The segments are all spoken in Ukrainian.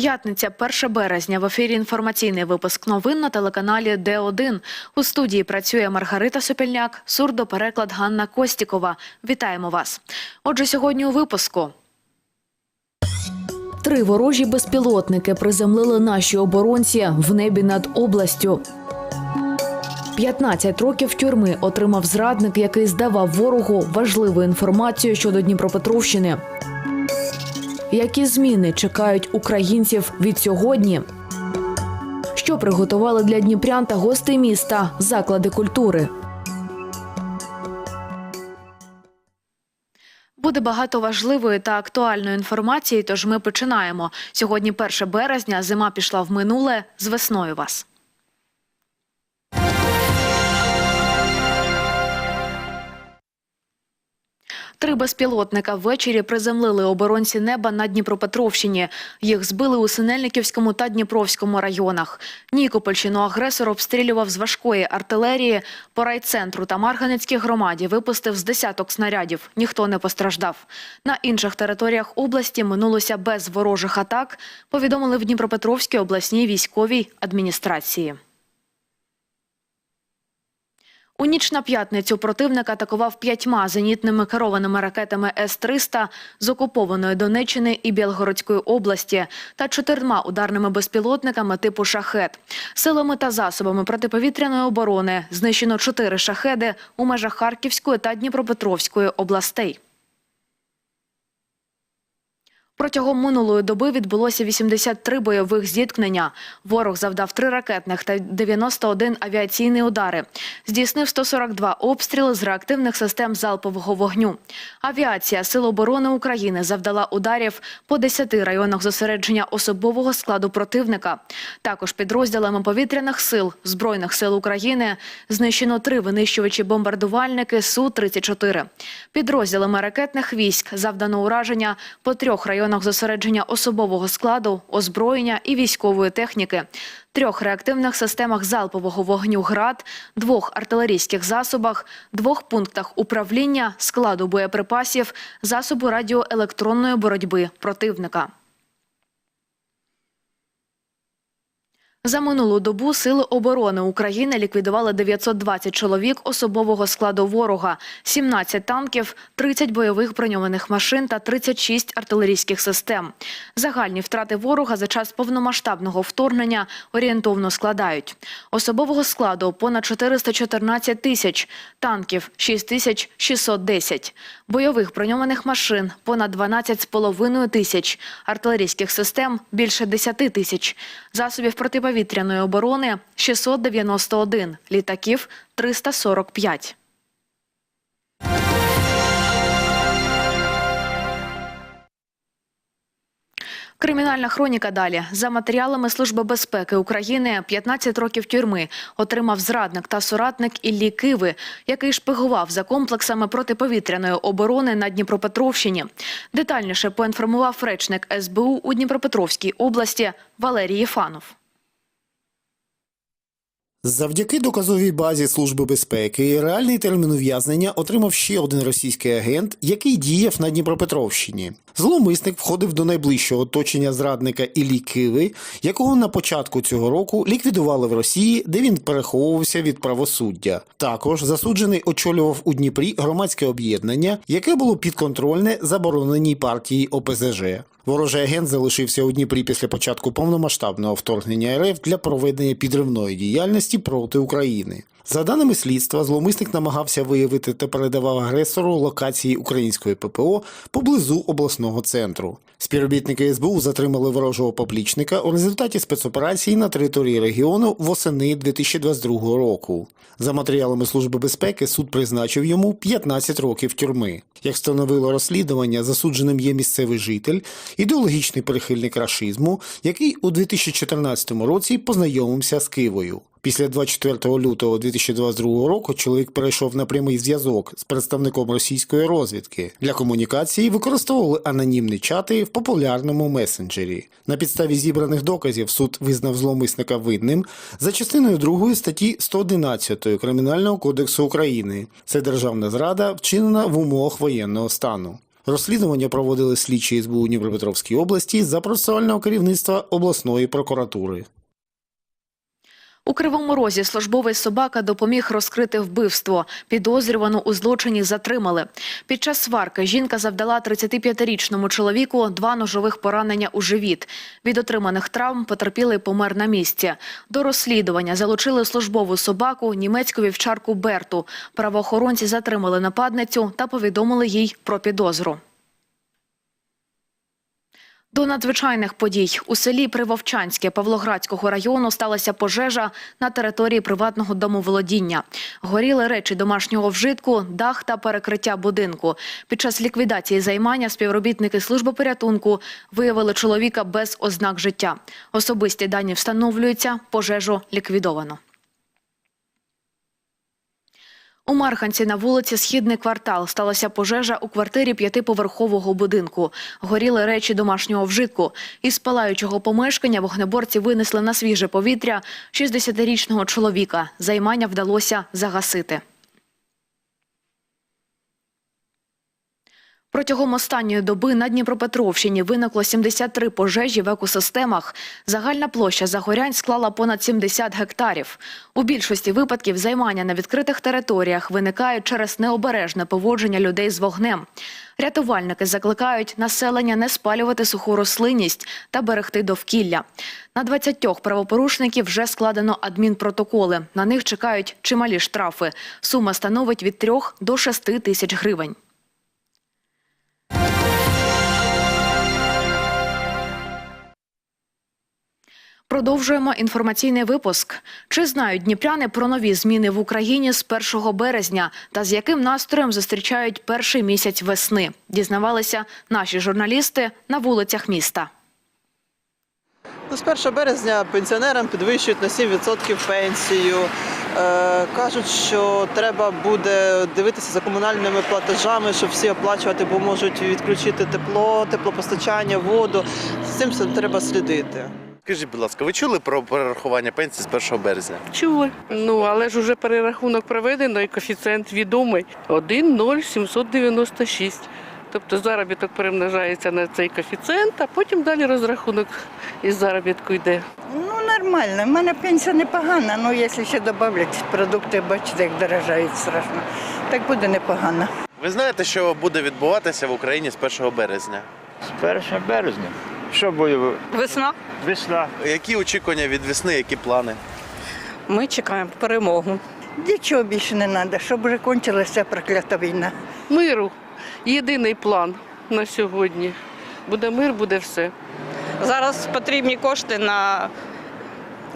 П'ятниця, 1 березня. В ефірі інформаційний випуск новин на телеканалі Д1. У студії працює Маргарита Сопільняк, сурдопереклад Ганна Костікова. Вітаємо вас. Отже, сьогодні у випуску. Три ворожі безпілотники приземлили наші оборонці в небі над областю. 15 років тюрми отримав зрадник, який здавав ворогу важливу інформацію щодо Дніпропетровщини. Які зміни чекають українців від сьогодні? Що приготували для дніпрян та гостей міста заклади культури? Буде багато важливої та актуальної інформації, тож ми починаємо. Сьогодні 1 березня, зима пішла в минуле. З весною вас. Три безпілотника ввечері приземлили оборонці неба на Дніпропетровщині. Їх збили у Синельниківському та Дніпровському районах. Нікопольщину агресор обстрілював з важкої артилерії. По райцентру та Марганецькій громаді випустив з десяток снарядів. Ніхто не постраждав. На інших територіях області минулося без ворожих атак, повідомили в Дніпропетровській обласній військовій адміністрації. У ніч на п'ятницю противник атакував п'ятьма зенітними керованими ракетами С-300 з окупованої Донеччини і Білгородської області та чотирма ударними безпілотниками типу «Шахет». Силами та засобами протиповітряної оборони знищено чотири шахеди у межах Харківської та Дніпропетровської областей. Протягом минулої доби відбулося 83 бойових зіткнення. Ворог завдав 3 ракетних та 91 авіаційні удари. Здійснив 142 обстріли з реактивних систем залпового вогню. Авіація Сил оборони України завдала ударів по 10 районах зосередження особового складу противника. Також підрозділами повітряних сил Збройних сил України знищено три винищувачі-бомбардувальники Су-34. Підрозділами ракетних військ завдано ураження по трьох районах зосередження особового складу, озброєння і військової техніки, трьох реактивних системах залпового вогню ГРАД, двох артилерійських засобах, двох пунктах управління, складу боєприпасів, засобу радіоелектронної боротьби противника. За минулу добу Сили оборони України ліквідували 920 чоловік особового складу ворога, 17 танків, 30 бойових броньованих машин та 36 артилерійських систем. Загальні втрати ворога за час повномасштабного вторгнення орієнтовно складають особового складу понад 414 тисяч, танків 6610, бойових броньованих машин понад 12,5 тисяч, артилерійських систем більше 10 тисяч, засобів протиповітряної оборони 691, літаків 345. Кримінальна хроніка далі. За матеріалами Служби безпеки України 15 років тюрми отримав зрадник та соратник Іллі Киви, який шпигував за комплексами протиповітряної оборони на Дніпропетровщині. Детальніше поінформував речник СБУ у Дніпропетровській області Валерій Єфанов. Завдяки доказовій базі Служби безпеки реальний термін ув'язнення отримав ще один російський агент, який діяв на Дніпропетровщині. Зловмисник входив до найближчого оточення зрадника Іллі Киви, якого на початку цього року ліквідували в Росії, де він переховувався від правосуддя. Також засуджений очолював у Дніпрі громадське об'єднання, яке було підконтрольне забороненій партії ОПЗЖ. Ворожий агент залишився у Дніпрі після початку повномасштабного вторгнення РФ для проведення підривної діяльності проти України. За даними слідства, зловмисник намагався виявити та передавав агресору локації української ППО поблизу обласного центру. Співробітники СБУ затримали ворожого поплічника у результаті спецоперації на території регіону восени 2022 року. За матеріалами Служби безпеки суд призначив йому 15 років тюрми. Як встановило розслідування, засудженим є місцевий житель, ідеологічний прихильник рашизму, який у 2014 році познайомився з Кивою. Після 24 лютого 2022 року чоловік перейшов на прямий зв'язок з представником російської розвідки. Для комунікації використовували анонімні чати в популярному месенджері. На підставі зібраних доказів суд визнав зловмисника винним за частиною 2 статті 111 Кримінального кодексу України. Це державна зрада, вчинена в умовах воєнного стану. Розслідування проводили слідчі СБУ Дніпропетровській області за процесуального керівництва обласної прокуратури. У Кривому Розі службовий собака допоміг розкрити вбивство. Підозрювану у злочині затримали. Під час сварки жінка завдала 35-річному чоловіку два ножових поранення у живіт. Від отриманих травм потерпілий помер на місці. До розслідування залучили службову собаку, німецьку вівчарку Берту. Правоохоронці затримали нападницю та повідомили їй про підозру. До надзвичайних подій у селі Привовчанське Павлоградського району сталася пожежа на території приватного домоволодіння. Горіли речі домашнього вжитку, дах та перекриття будинку. Під час ліквідації займання співробітники служби порятунку виявили чоловіка без ознак життя. Особисті дані встановлюються, пожежу ліквідовано. У Марханці на вулиці Східний квартал сталася пожежа у квартирі п'ятиповерхового будинку. Горіли речі домашнього вжитку. Із палаючого помешкання вогнеборці винесли на свіже повітря 60-річного чоловіка. Займання вдалося загасити. Протягом останньої доби на Дніпропетровщині виникло 73 пожежі в екосистемах. Загальна площа загорянь склала понад 70 гектарів. У більшості випадків займання на відкритих територіях виникають через необережне поводження людей з вогнем. Рятувальники закликають населення не спалювати суху рослинність та берегти довкілля. На 20 правопорушників вже складено адмінпротоколи. На них чекають чималі штрафи. Сума становить від 3 до 6 тисяч гривень. Продовжуємо інформаційний випуск. Чи знають дніпряни про нові зміни в Україні з 1 березня та з яким настроєм зустрічають перший місяць весни? Дізнавалися наші журналісти на вулицях міста. Ну, З 1 березня пенсіонерам підвищують на 7% пенсію. Е, кажуть, що треба буде дивитися за комунальними платежами, щоб всі оплачувати, бо можуть відключити тепло, теплопостачання, воду. З цим все треба слідити. Скажіть, будь ласка, ви чули про перерахування пенсії з 1 березня? Чули. Ну, але ж уже перерахунок проведено і коефіцієнт відомий 1,0796. Тобто заробіток перемножається на цей коефіцієнт, а потім далі розрахунок із заробітку йде. Ну, нормально. У мене пенсія непогана, але якщо ще додавлять продукти, бачите, як дорожають страшно. Так буде непогано. Ви знаєте, що буде відбуватися в Україні з 1 березня? З 1 березня. Що буде? Весна. Весна. Які очікування від весни, які плани? Ми чекаємо перемогу. Нічого більше не треба, щоб вже кончилася проклята війна. Миру єдиний план на сьогодні. Буде мир, буде все. Зараз потрібні кошти на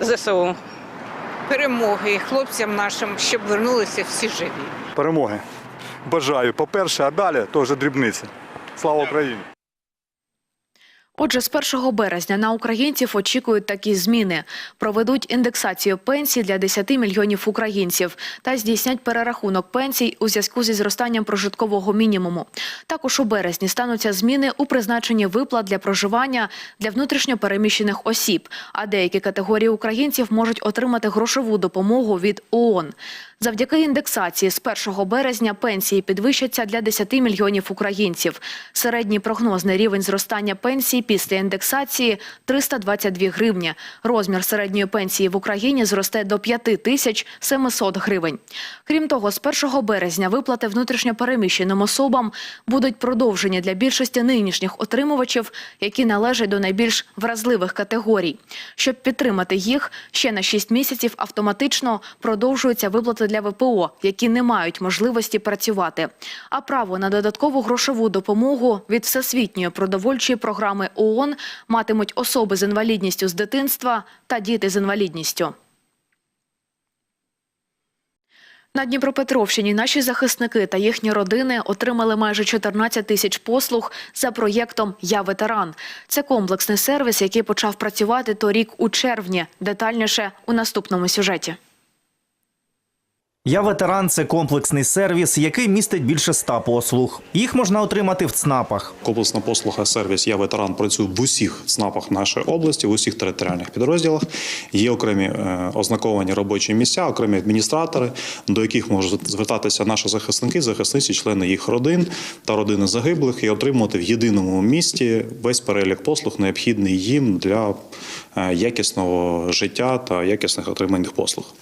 ЗСУ. перемоги хлопцям нашим, щоб вернулися всі живі. перемоги. Бажаю. По-перше, а далі то вже дрібниці. Слава Україні! Отже, з 1 березня на українців очікують такі зміни: проведуть індексацію пенсій для 10 мільйонів українців та здійснять перерахунок пенсій у зв'язку зі зростанням прожиткового мінімуму. Також у березні стануться зміни у призначенні виплат для проживання для внутрішньо переміщених осіб. А деякі категорії українців можуть отримати грошову допомогу від ООН. Завдяки індексації з 1 березня пенсії підвищаться для 10 мільйонів українців. Середній прогнозний рівень зростання пенсії після індексації 322 гривні. Розмір середньої пенсії в Україні зросте до 5 тисяч 700 гривень. Крім того, з 1 березня виплати внутрішньопереміщеним особам будуть продовжені для більшості нинішніх отримувачів, які належать до найбільш вразливих категорій. Щоб підтримати їх, ще на 6 місяців автоматично продовжуються виплати для ВПО, які не мають можливості працювати. А право на додаткову грошову допомогу від Всесвітньої продовольчої програми ООН матимуть особи з інвалідністю з дитинства та діти з інвалідністю. На Дніпропетровщині наші захисники та їхні родини отримали майже 14 тисяч послуг за проєктом Я ветеран. Це комплексний сервіс, який почав працювати торік у червні. Детальніше у наступному сюжеті. Я ветеран це комплексний сервіс, який містить більше ста послуг. Їх можна отримати в ЦНАПах. Комплексна послуга сервіс Я ветеран працює в усіх ЦНАПах нашої області, в усіх територіальних підрозділах. Є окремі е, ознаковані робочі місця, окремі адміністратори, до яких можуть звертатися наші захисники, захисниці, члени їх родин та родини загиблих, і отримувати в єдиному місті весь перелік послуг, необхідний їм для якісного життя та якісних отриманих послуг.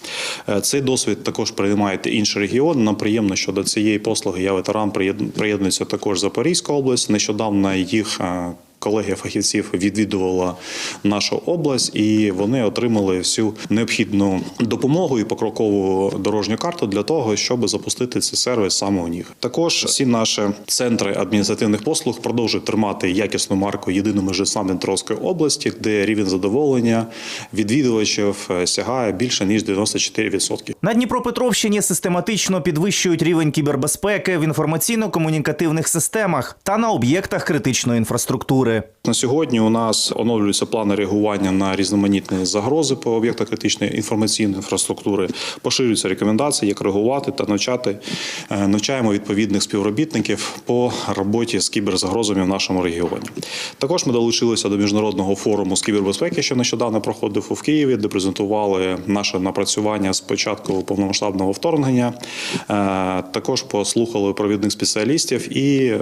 Е, Цей досвід також приймають інші регіони. Нам приємно, що до цієї послуги я ветеран приєд- приєднується також Запорізька область. Нещодавно їх е, колегія фахівців відвідувала нашу область, і вони отримали всю необхідну допомогу і покрокову дорожню карту для того, щоб запустити цей сервіс саме у них. Також всі наші центри адміністративних послуг продовжують тримати якісну марку єдиного межі Дніпровської області, де рівень задоволення відвідувачів е, сягає більше ніж 94%. На Дніпропетровщині систематично підвищують рівень кібербезпеки в інформаційно-комунікативних системах та на об'єктах критичної інфраструктури. На сьогодні у нас оновлюються плани реагування на різноманітні загрози по об'єктах критичної інформаційної інфраструктури. Поширюються рекомендації, як реагувати та навчати. Е, Навчаємо відповідних співробітників по роботі з кіберзагрозами в нашому регіоні. Також ми долучилися до міжнародного форуму з кібербезпеки, що нещодавно проходив у Києві, де презентували наше напрацювання з початку повномасштабного вторгнення. Е, Також послухали провідних спеціалістів, і е,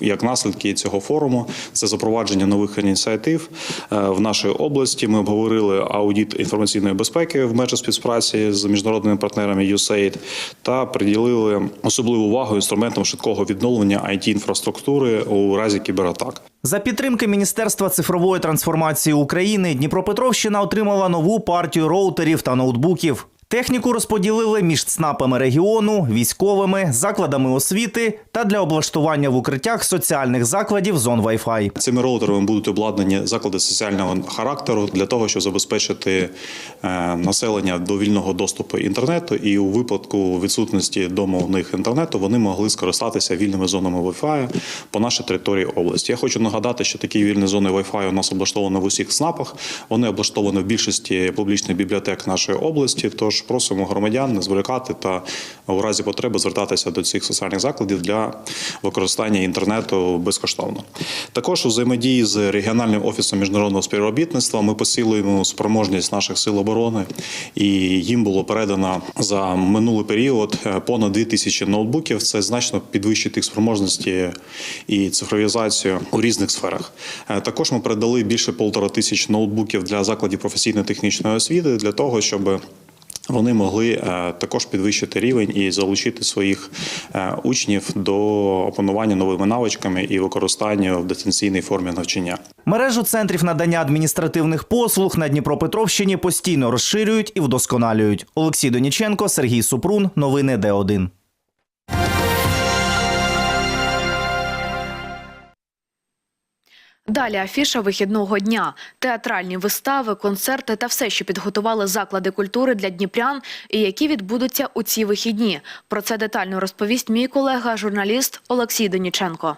як наслідки цього форуму це запровадження нових ініціатив е, в нашій області. Ми обговорили аудит інформаційної безпеки в межах співпраці з міжнародними партнерами USAID та приділили особливу увагу інструментам швидкого відновлення it інфраструктури у разі кібератак. За підтримки Міністерства цифрової трансформації України Дніпропетровщина отримала нову партію роутерів та ноутбуків. Техніку розподілили між ЦНАПами регіону, військовими, закладами освіти та для облаштування в укриттях соціальних закладів зон Wi-Fi. Цими роутерами будуть обладнані заклади соціального характеру для того, щоб забезпечити е, населення до вільного доступу інтернету, і у випадку відсутності домовних інтернету вони могли скористатися вільними зонами Wi-Fi по нашій території області. Я хочу нагадати, що такі вільні зони Wi-Fi у нас облаштовані в усіх СНАПах. Вони облаштовані в більшості публічних бібліотек нашої області. Тож просимо громадян не зволікати та у разі потреби звертатися до цих соціальних закладів для використання інтернету безкоштовно. Також у взаємодії з регіональним офісом міжнародного співробітництва ми посилюємо спроможність наших сил оборони, і їм було передано за минулий період е, понад 2000 ноутбуків. Це значно підвищить їх спроможності і цифровізацію у різних сферах. Е, Також ми передали більше полтора тисяч ноутбуків для закладів професійно-технічної освіти для того, щоб вони могли е, також підвищити рівень і залучити своїх е, учнів до опанування новими навичками і використання в дистанційній формі навчання. Мережу центрів надання адміністративних послуг на Дніпропетровщині постійно розширюють і вдосконалюють. Олексій Доніченко, Сергій Супрун. Новини Д1. Далі афіша вихідного дня, театральні вистави, концерти та все, що підготували заклади культури для дніпрян і які відбудуться у ці вихідні. Про це детально розповість мій колега, журналіст Олексій Доніченко.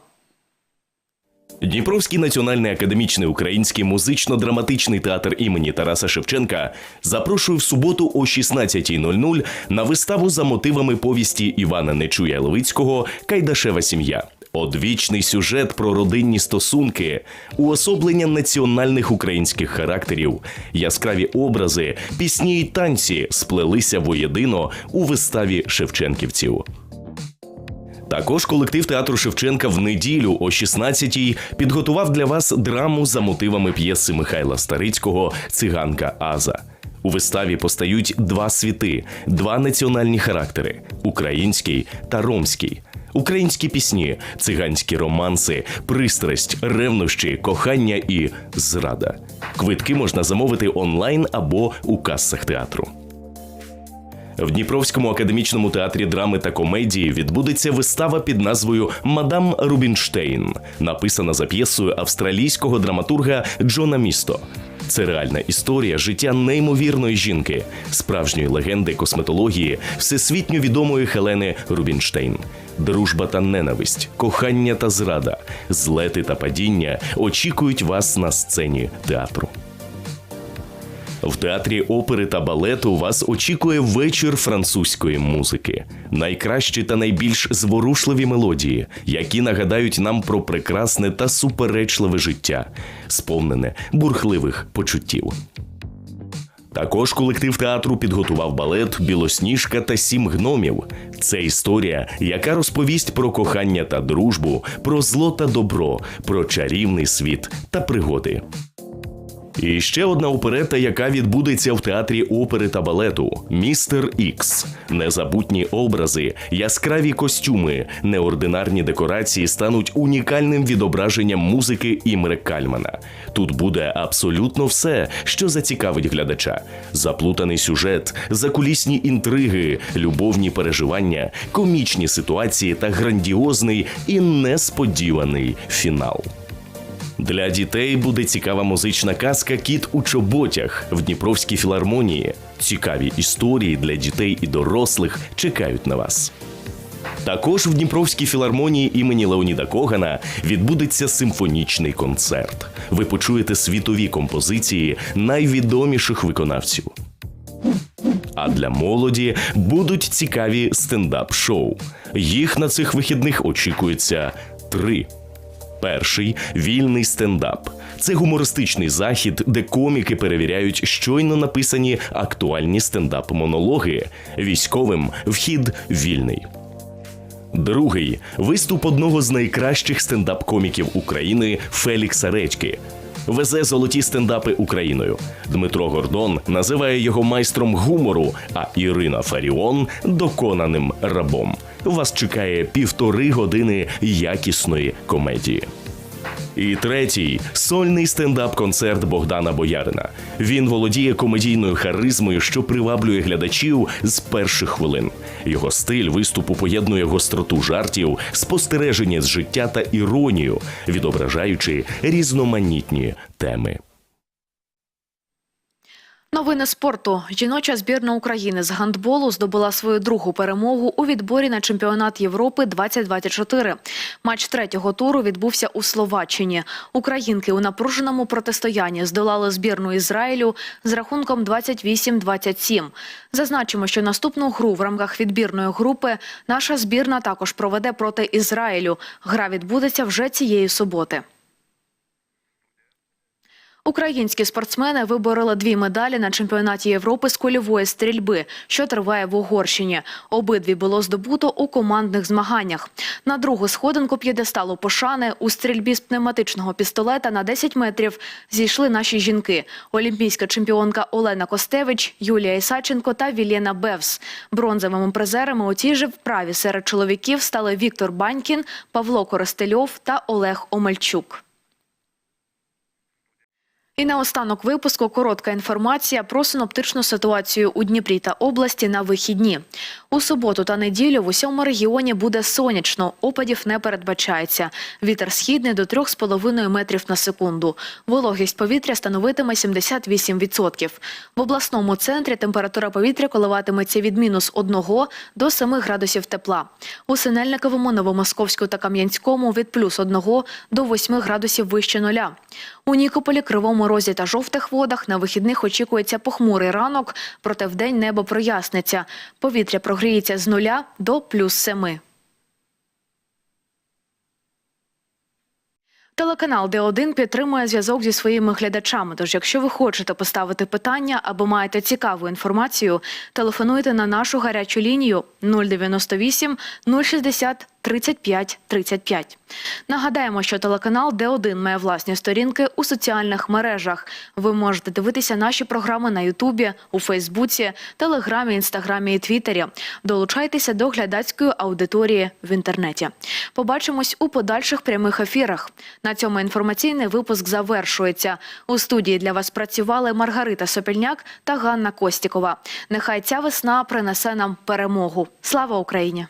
Дніпровський національний академічний український музично-драматичний театр імені Тараса Шевченка запрошує в суботу о 16.00 на виставу за мотивами повісті Івана Нечуя Левицького Кайдашева сім'я. Одвічний сюжет про родинні стосунки, уособлення національних українських характерів, яскраві образи, пісні й танці сплелися воєдино у виставі шевченківців. Також колектив театру Шевченка в неділю о 16-й підготував для вас драму за мотивами п'єси Михайла Старицького Циганка Аза. У виставі постають два світи, два національні характери український та ромський. Українські пісні, циганські романси, пристрасть, ревнощі, кохання і зрада. Квитки можна замовити онлайн або у касах театру. В Дніпровському академічному театрі драми та комедії відбудеться вистава під назвою Мадам Рубінштейн, написана за п'єсою австралійського драматурга Джона Місто. Це реальна історія життя неймовірної жінки, справжньої легенди косметології, всесвітньо відомої Хелени Рубінштейн. Дружба та ненависть, кохання та зрада, злети та падіння очікують вас на сцені театру. В театрі опери та балету вас очікує вечір французької музики. Найкращі та найбільш зворушливі мелодії, які нагадають нам про прекрасне та суперечливе життя, сповнене бурхливих почуттів. Також колектив театру підготував балет Білосніжка та сім гномів. Це історія, яка розповість про кохання та дружбу, про зло та добро, про чарівний світ та пригоди. І ще одна оперета, яка відбудеться в театрі опери та балету Містер Ікс. Незабутні образи, яскраві костюми, неординарні декорації стануть унікальним відображенням музики Імре Кальмана. Тут буде абсолютно все, що зацікавить глядача: заплутаний сюжет, закулісні інтриги, любовні переживання, комічні ситуації та грандіозний і несподіваний фінал. Для дітей буде цікава музична казка Кіт у чоботях в Дніпровській філармонії. Цікаві історії для дітей і дорослих чекають на вас. Також в Дніпровській філармонії імені Леоніда Когана відбудеться симфонічний концерт. Ви почуєте світові композиції найвідоміших виконавців. А для молоді будуть цікаві стендап-шоу. Їх на цих вихідних очікується три. Перший вільний стендап. Це гумористичний захід, де коміки перевіряють щойно написані актуальні стендап-монологи. Військовим вхід вільний. Другий виступ одного з найкращих стендап-коміків України Фелікса Редьки. Везе золоті стендапи Україною. Дмитро Гордон називає його майстром гумору, а Ірина Фаріон доконаним рабом. Вас чекає півтори години якісної комедії. І третій сольний стендап-концерт Богдана Боярина. Він володіє комедійною харизмою, що приваблює глядачів з перших хвилин. Його стиль виступу поєднує гостроту жартів, спостереження з життя та іронію, відображаючи різноманітні теми. Новини спорту. Жіноча збірна України з гандболу здобула свою другу перемогу у відборі на чемпіонат Європи 2024. Матч третього туру відбувся у Словаччині. Українки у напруженому протистоянні здолали збірну Ізраїлю з рахунком 28-27. Зазначимо, що наступну гру в рамках відбірної групи наша збірна також проведе проти Ізраїлю. Гра відбудеться вже цієї суботи. Українські спортсмени вибороли дві медалі на чемпіонаті Європи з кульової стрільби, що триває в Угорщині. Обидві було здобуто у командних змаганнях. На другу сходинку п'єдесталу пошани у стрільбі з пневматичного пістолета на 10 метрів зійшли наші жінки: олімпійська чемпіонка Олена Костевич, Юлія Ісаченко та Вілєна Бевс. Бронзовими призерами у тій же вправі серед чоловіків стали Віктор Банькін, Павло Коростельов та Олег Омельчук. І на останок випуску коротка інформація про синоптичну ситуацію у Дніпрі та області на вихідні. У суботу та неділю в усьому регіоні буде сонячно, опадів не передбачається. Вітер східний до 3,5 метрів на секунду. Вологість повітря становитиме 78%. В обласному центрі температура повітря коливатиметься від мінус 1 до 7 градусів тепла. У Синельниковому, Новомосковську та Кам'янському від плюс 1 до 8 градусів вище нуля. У Нікополі, Кривому Розі та жовтих водах на вихідних очікується похмурий ранок, проте вдень небо проясниться. Повітря прогріється з нуля до плюс семи. Телеканал Д1 підтримує зв'язок зі своїми глядачами. Тож, якщо ви хочете поставити питання або маєте цікаву інформацію, телефонуйте на нашу гарячу лінію 098 060 35 35. Нагадаємо, що телеканал Д1 має власні сторінки у соціальних мережах. Ви можете дивитися наші програми на Ютубі, у Фейсбуці, Телеграмі, Інстаграмі і Твіттері. Долучайтеся до глядацької аудиторії в інтернеті. Побачимось у подальших прямих ефірах. На цьому інформаційний випуск завершується. У студії для вас працювали Маргарита Сопільняк та Ганна Костікова. Нехай ця весна принесе нам перемогу. Слава Україні!